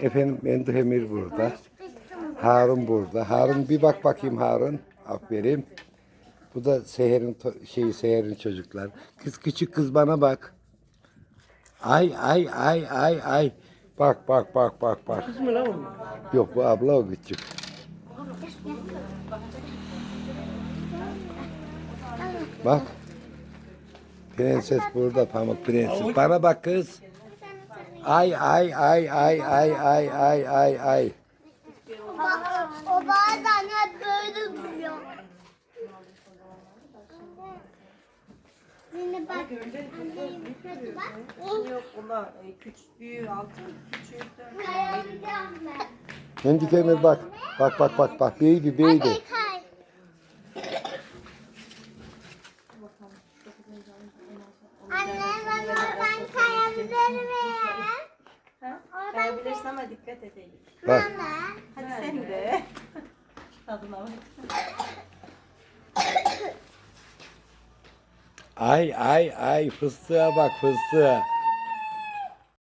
Efendim Endemir burada. Harun burada. Harun bir bak bakayım Harun. Aferin. Bu da Seher'in şeyi Seher'in çocuklar. Kız küçük kız bana bak. Ay ay ay ay ay. Bak bak bak bak bak. Kız mı lan? Yok bu abla o küçük. Bak. Prenses burada pamuk prenses. Bana bak kız. Ay ay ay ay ay ay ay ay ay. O bazen hep böyle duruyor. Anne bak. Anne bak. Yok onlar e, küçük büyüğü altı küçüğü. Kayacağım ben. Bak. Bak bak bak bak. Baby baby. Hadi kay. Anne bana ben kayabilir miyim? Kayabilirsin ama dikkat et Elif. Bak. Hadi sen de. Tadına bak. Ay ay ay fıstığa bak fıstığa.